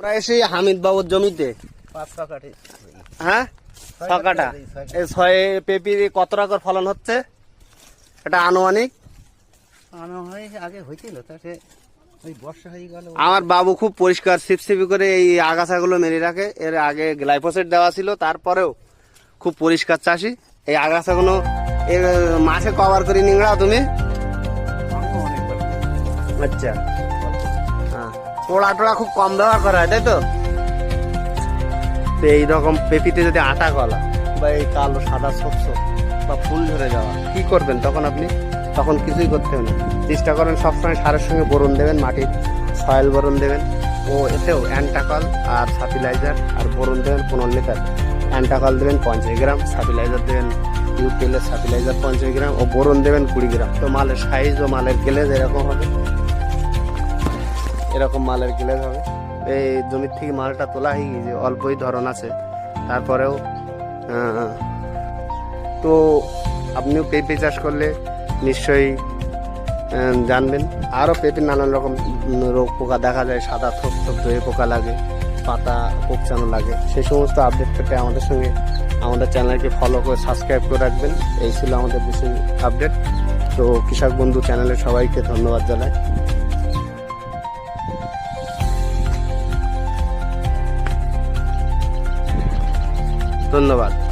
আমরা এসে হামিদ বাবুর জমিতে। হ্যাঁ? ছয় ছকাটা ছয় এই ছয় পেপির কত টাকার ফলন হচ্ছে? এটা আনুমানিক? আমার বাবু খুব পরিষ্কার সিপসিপি করে এই আগাছাগুলো মেরে রাখে। এর আগে গ্লাইফোসেট দেওয়া ছিল তারপরেও খুব পরিষ্কার চাষি। এই আগাছাগুলো এর মাঠে কভার করে নিংড়াও তুমি? আচ্ছা। হ্যাঁ। পোড়া টোড়া খুব কম ব্যবহার করা হয় তাই তো? তো এইরকম পেপিতে যদি আটা গলা বা এই কালো সাদা শস্য বা ফুল ধরে যাওয়া। কি করবেন তখন আপনি? তখন কিছুই করতে হবে না। চেষ্টা করেন সবসময় সারের সঙ্গে বরণ দেবেন মাটির সয়েল বরণ দেবেন। ও এতেও অ্যান্টাকল আর সার্টিলাইজার আর বরণ দেবেন পনেরো লিটার। অ্যান্টাকল দেবেন পঞ্চাশ গ্রাম সার্টিলাইজার দেবেন ইউপিএলের সার্টিলাইজার পঞ্চাশ গ্রাম ও বরণ দেবেন কুড়ি গ্রাম। তো মালের সাইজ ও মালের গ্লেজ এরকম হবে। এরকম মালের গ্লেজ হবে। এই জমির থেকে মালটা তোলা হয়ে গেছে, অল্পই ধরন আছে। তারপরেও তো আপনিও পেঁপে চাষ করলে নিশ্চয়ই জানবেন। আরও পেঁপে নানান রকম রোগ পোকা দেখা যায়, সাদা থোপ থোপ দয়ে পোকা লাগে, পাতা পোকচানো লাগে। সেই সমস্ত আপডেট পেতে আমাদের সঙ্গে, আমাদের চ্যানেলকে ফলো করে সাবস্ক্রাইব করে রাখবেন। এই ছিল আমাদের বিশেষ আপডেট তো কৃষক বন্ধু চ্যানেলে সবাইকে ধন্যবাদ জানাই। ধন্যবাদ।